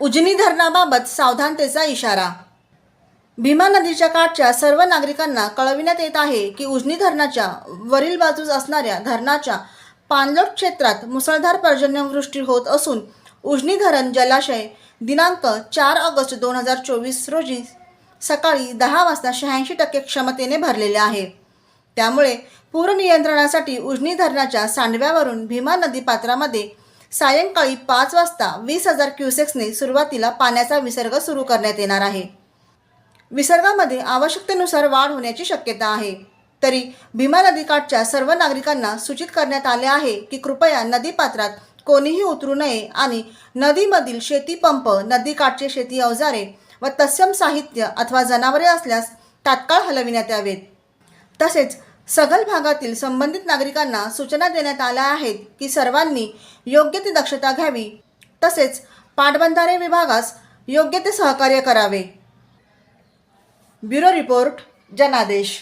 उजनी धरणाबाबत सावधानतेचा इशारा. भीमा नदीच्या काठच्या सर्व नागरिकांना कळविण्यात येत आहे की उजनी धरणाच्या वरील बाजूस असणाऱ्या धरणाच्या पाणलोट क्षेत्रात मुसळधार पर्जन्यवृष्टी होत असून उजनी धरण जलाशय दिनांक चार ऑगस्ट दोन हजार चोवीस रोजी सकाळी दहा वाजता शहाऐंशी टक्के क्षमतेने भरलेले आहे. त्यामुळे पूर नियंत्रणासाठी उजनी धरणाच्या सांडव्यावरून भीमा नदी पात्रामध्ये सायंकाळी पाच वाजता वीस हजार क्युसेक्सने सुरुवातीला पाण्याचा विसर्ग सुरू करण्यात येणार आहे. विसर्गामध्ये आवश्यकतेनुसार वाढ होण्याची शक्यता आहे. तरी भीमा नदीकाठच्या सर्व नागरिकांना सूचित करण्यात आले आहे की कृपया नदीपात्रात कोणीही उतरू नये आणि नदीमधील शेतीपंप नदीकाठचे शेती अवजारे व तत्सम साहित्य अथवा जनावरे असल्यास तात्काळ हलविण्यात यावेत. तसेच सघल भागातील संबंधित नागरिकांना सूचना देण्यात आल्या आहेत की सर्वांनी योग्य ती दक्षता घ्यावी. तसेच पाटबंधारे विभागास योग्य ते सहकार्य करावे. ब्युरो रिपोर्ट जनादेश.